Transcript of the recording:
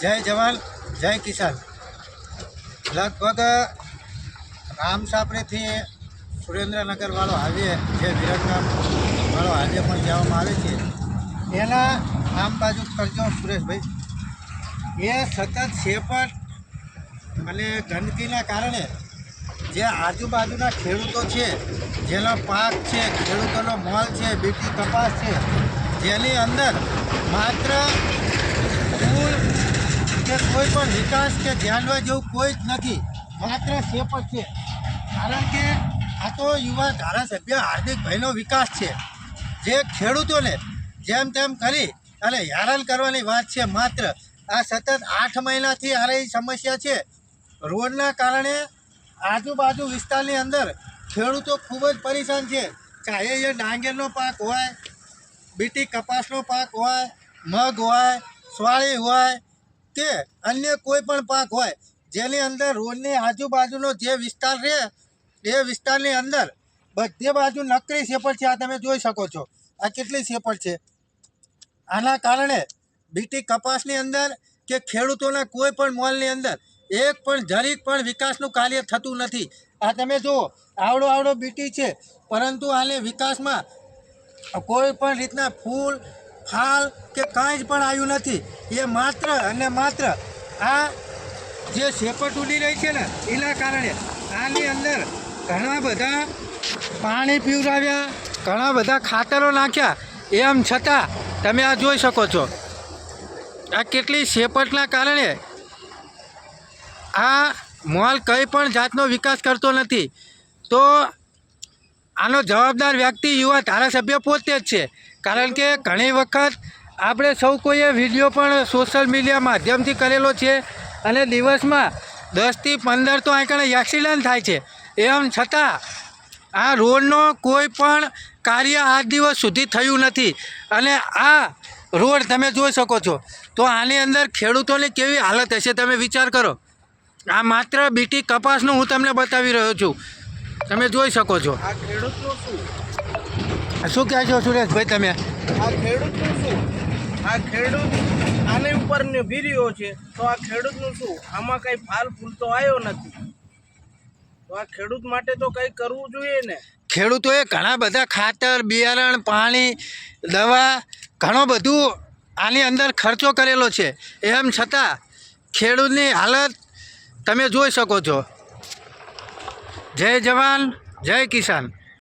જય જવાન, જય કિસાન. લગભગ રામસાપરેથી સુરેન્દ્રનગર સુરેન્દ્રનગરવાળો હાઈવે જે વિરંગામવાળો હાઈવે પણ જવામાં આવે છે. એના આમ બાજુ કરજો સુરેશભાઈ. એ સતત શેપટ અને ગંદકીના કારણે જે આજુબાજુના ખેડૂતો છે, જેનો પાક છે, ખેડૂતોનો મોલ છે બીટી કપાસ છે, જેની અંદર માત્ર ફૂલ કે કોઈ પણ વિકાસ કે ધ્યાનમાં જેવું કોઈ જ નથી. માત્ર શેપટ છે. કારણ કે આ તો યુવા ધારાસભ્ય હાર્દિકભાઈનો વિકાસ છે. જે ખેડૂતોને જેમ તેમ કરી અને હેરાન કરવાની વાત છે માત્ર. આ સતત આઠ મહિનાથી આ રહી સમસ્યા છે. રોડના કારણે આજુબાજુ વિસ્તારની અંદર ખેડૂતો ખૂબ જ પરેશાન છે. ચાહે એ ડાંગરનો પાક હોય, બીટી કપાસનો પાક હોય, મગ હોય, સ્વાળી હોય કે અન્ય કોઈ પણ પાક હોય, જેની અંદર રોડની આજુબાજુનો જે વિસ્તાર રહે એ વિસ્તારની અંદર બધે બાજુ નકરી શેપટ છે, આ તમે જોઈ શકો છો. આ કેટલી શેપટ છે? આના કારણે બીટી કપાસની અંદર કે ખેડૂતોના કોઈ પણ મોલની અંદર એક પણ જરીક પણ વિકાસનું કાર્ય થતું નથી. આ તમે જુઓ, આવડો આવડો બીટી છે, પરંતુ આને વિકાસમાં કોઈ પણ રીતના ફૂલ ફાલ કે કાંઈ જ પણ આવ્યું નથી. એ માત્ર અને માત્ર આ જે શેપટ ઉડી રહી છે ને, એના કારણે આની અંદર ઘણા બધા પાણી પીવડાવ્યા, ઘણા બધા ખાતરો નાખ્યા. એમ છતાં તમે આ જોઈ શકો છો. આ કેટલી શેપટના કારણે આ મોલ કંઈ પણ જાતનો વિકાસ કરતો નથી. તો આનો જવાબદાર વ્યક્તિ યુવા ધારાસભ્ય પોતે જ છે. કારણ કે ઘણી વખત આપણે સૌ કોઈએ વીડિયો પણ સોશિયલ મીડિયા માધ્યમથી કરેલો છે અને દિવસમાં દસથી પંદર તો અહીં એક્સિડન્ટ થાય છે. એમ છતાં આ રોડનો કોઈ પણ કાર્ય આજ દિવસ સુધી થયું નથી અને આ રોડ તમે જોઈ શકો છો. તો આની અંદર ખેડૂતોની કેવી હાલત હશે તમે વિચાર કરો. આ માત્ર બીટી કપાસનું હું તમને બતાવી રહ્યો છું. તમે જોઈ શકો છો. આ ખેડૂતો શું? શું કહે છો સુરેશભાઈ તમે? આ ખેડૂતનું શું? આ ખેડૂત આની ઉપર નિભી રહ્યો છે. તો આ ખેડૂતનું શું? આમાં કંઈ ફાલ ફૂલ તો આવ્યો નથી. તો આ ખેડૂત માટે તો કંઈ કરવું જોઈએ ને? ખેડૂતોએ ઘણા બધા ખાતર બિયારણ પાણી દવા ઘણો બધું આની અંદર ખર્ચો કરેલો છે. એમ છતાં ખેડૂતની હાલત તમે જોઈ શકો છો. જય જવાન જય કિસાન.